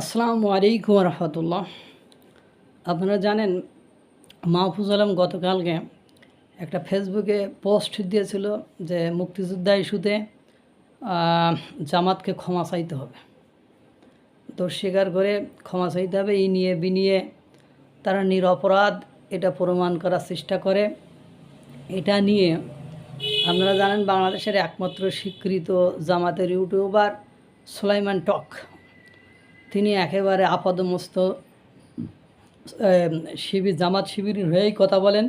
আসসালামু আলাইকুম রহমতুল্লাহ আপনারা জানেন মাহফুজ আলম গতকালকে একটা ফেসবুকে পোস্ট দিয়েছিল যে মুক্তিযোদ্ধা ইস্যুতে জামাতকে ক্ষমা চাইতে হবে। তো স্বীকার করে ক্ষমা চাইতে হবে, এই নিয়ে বিনিয়ে তারা নিরপরাধ, এটা প্রমাণ করার চেষ্টা করে। এটা নিয়ে আপনারা জানেন বাংলাদেশের একমাত্র স্বীকৃত জামাতের ইউটিউবার সুলাইমান টক। তিনি একেবারে আপাদমস্ত শিবির, জামাত শিবিরের হয়েই কথা বলেন।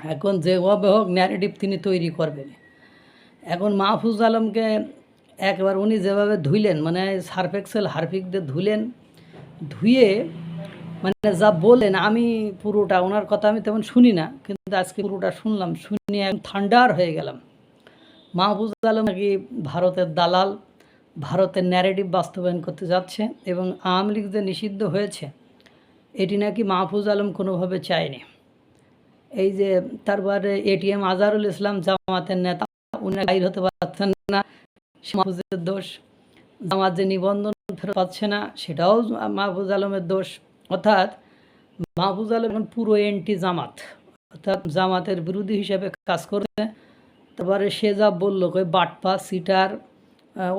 এখন যেভাবে হোক ন্যারেটিভ তিনি তৈরি করবেন। এখন মাহফুজ আলমকে একবার উনি যেভাবে ধুইলেন মানে সার্ফ এক্সেল হারফিক দিয়ে ধুলেন ধুয়ে মানে যা বললেন, আমি পুরোটা, ওনার কথা আমি তেমন শুনি না, কিন্তু আজকে পুরোটা শুনলাম শুনে একদম ঠান্ডার হয়ে গেলাম। মাহফুজ আলম নাকি ভারতের দালাল ভারতের ন্যারেটিভ বাস্তবায়ন করতে যাচ্ছে এবং আওয়ামী লীগ যে নিষিদ্ধ হয়েছে, এটি নাকি মাহফুজ আলম কোনোভাবে চায়নি। এই যে তারপরে এটিএম আজহারুল ইসলাম জামাতের নেতা, উনি বাইর হতে পারছেন না মাহফুজের দোষ। জামাত যে নিবন্ধন ফেরত পাচ্ছে না, সেটাও মাহফুজ আলমের দোষ। অর্থাৎ মাহফুজ আলম এখন পুরো এন্টি জামাত, অর্থাৎ জামাতের বিরোধী হিসেবে কাজ করছে। তারপরে সে যা বলল কই বাটপা, সিটার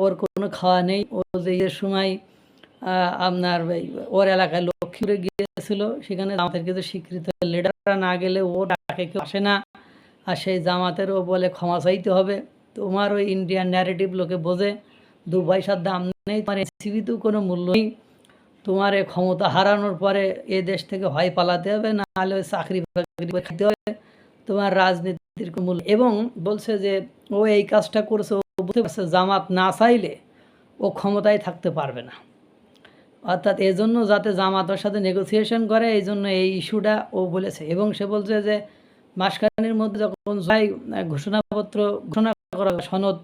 ওর কোনো খাওয়া নেই। ও যে সময় আপনার ওর এলাকায় লক্ষ্মীপুরে গিয়েছিল। সেখানে জামাতের কিছু স্বীকৃত লিডাররা না গেলে ও ডাকে, কেউ আসে না। আর সেই জামাতেরও বলে, ক্ষমা চাইতে হবে। তোমার ওই ইন্ডিয়ান ন্যারেটিভ লোকে বোঝে দু পয়সার দাম নেই, তোমার এসিবিতেও কোনো মূল্য নেই। তোমার এ ক্ষমতা হারানোর পরে এ দেশ থেকে হয় পালাতে হবে না হলে ওই চাকরি বাকরি খেতে হবে। তোমার রাজনীতির মূল্য এবং বলছে যে, ও এই কাজটা করছে বুঝতে পারছে জামাত না চাইলে ও ক্ষমতায় থাকতে পারবে না। অর্থাৎ এজন্য যাতে জামাতের সাথে নেগোসিয়েশন করে, এই জন্য এই ইস্যুটা ও বলেছে। এবং সে বলছে যে মাসখানির মধ্যে যখন জয় ঘোষণাপত্র, ঘোষণা করা সনদ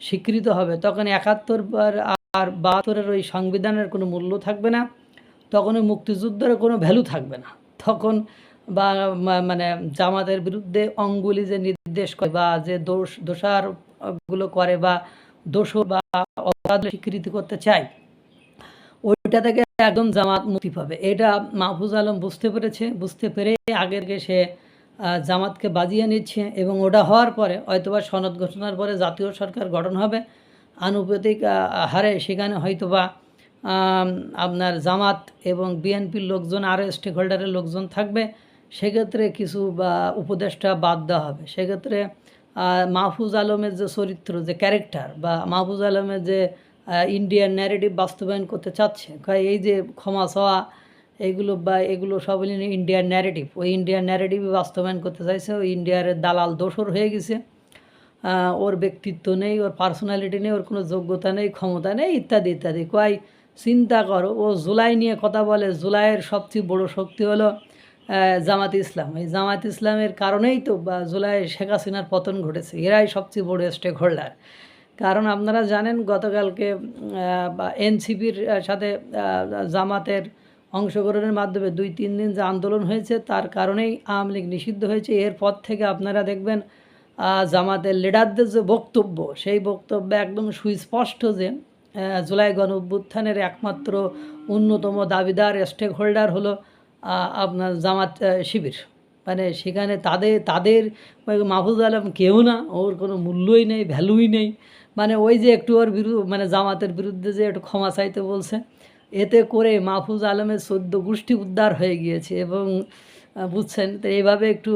স্বীকৃত হবে, তখন একাত্তর আর আর বাহাত্তরের ওই সংবিধানের কোনো মূল্য থাকবে না, তখন ওই মুক্তিযুদ্ধের কোনো ভ্যালু থাকবে না। তখন বা মানে জামাতের বিরুদ্ধে অঙ্গুলি যে নির্দেশ করে বা যে দোষ দোষারগুলো করে বা দোষ বা অপরাধ স্বীকৃতি করতে চায়, ওইটা থেকে একদম জামাত মুক্তি পাবে। এটা মাহফুজ আলম বুঝতে পেরেছে, বুঝতে পেরে আগের সে জামাতকে বাজিয়ে নিচ্ছে এবং ওটা হওয়ার পরে হয়তোবা সনদ ঘোষণার পরে জাতীয় সরকার গঠন হবে, আনুপাতিক হারে সেখানে হয়তোবা আপনার জামাত এবং বিএনপির লোকজন আরও স্টেক হোল্ডারের লোকজন থাকবে, সেক্ষেত্রে কিছু, বা, উপদেষ্টা বাদ দেওয়া হবে। সেক্ষেত্রে মাহফুজ আলমের যে চরিত্র, যে ক্যারেক্টার বা মাহফুজ আলমের যে ইন্ডিয়ান ন্যারেটিভ বাস্তবায়ন করতে চাচ্ছে এই যে ক্ষমা চাওয়া এইগুলো বা এগুলো সব ইন্ডিয়ান ন্যারেটিভ ওই ইন্ডিয়ান ন্যারেটিভই বাস্তবায়ন করতে চাইছে, ওই ইন্ডিয়ার দালাল দোসর হয়ে গেছে। ওর ব্যক্তিত্ব নেই, ওর পার্সোনালিটি নেই, ওর কোনো যোগ্যতা নেই, ক্ষমতা নেই, ইত্যাদি ইত্যাদি। কয়, চিন্তা করো, ও জুলাই নিয়ে কথা বলে, জুলাইয়ের সবচেয়ে বড় শক্তি হলো জামাত ইসলাম। এই জামাত ইসলামের কারণেই তো, বা জুলাই শেখ হাসিনার পতন ঘটেছে। এরাই সবচেয়ে বড় স্টেক হোল্ডার। কারণ আপনারা জানেন, গতকালকে এনসিপির সাথে জামাতের অংশগ্রহণের মাধ্যমে দুই তিন দিন যে আন্দোলন হয়েছে, তার কারণেই আওয়ামী লীগ নিষিদ্ধ হয়েছে। এরপর থেকে আপনারা দেখবেন জামাতের লিডারদের যে বক্তব্য, সেই বক্তব্যে একদম সুস্পষ্ট যে জুলাই গণ অভ্যুত্থানের একমাত্র অন্যতম দাবিদার স্টেক হোল্ডার হলো আপনার জামাত শিবির। মানে সেখানে তাদের তাদের মাহফুজ আলম কেউ না, ওর কোনো মূল্যই নেই, ভ্যালুই নেই। মানে ওই যে একটু ওর বিরুদ্ধে মানে জামাতের বিরুদ্ধে যে একটু ক্ষমা চাইতে বলছে, এতে করে মাহফুজ আলমের সদ্য গোষ্ঠী উদ্ধার হয়ে গিয়েছে এবং বুঝছেন, তো এইভাবে একটু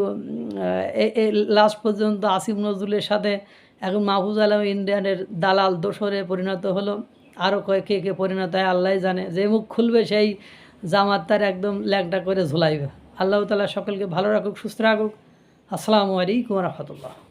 লাস্ট পর্যন্ত আসিফ নজরুলের সাথে এখন মাহফুজ আলম ইন্ডিয়ানের দালাল দোসরে পরিণত হলো। আরও কয়েক কে কে পরিণত হয় আল্লাহ জানে। যে মুখ খুলবে সেই জামাত তার একদম ল্যাংটা করে ঝোলাইবে। আল্লাহ তালা সকলকে ভালো রাখুক, সুস্থ রাখুক। আসসালামু আলাইকুম রহমতুল্লাহ।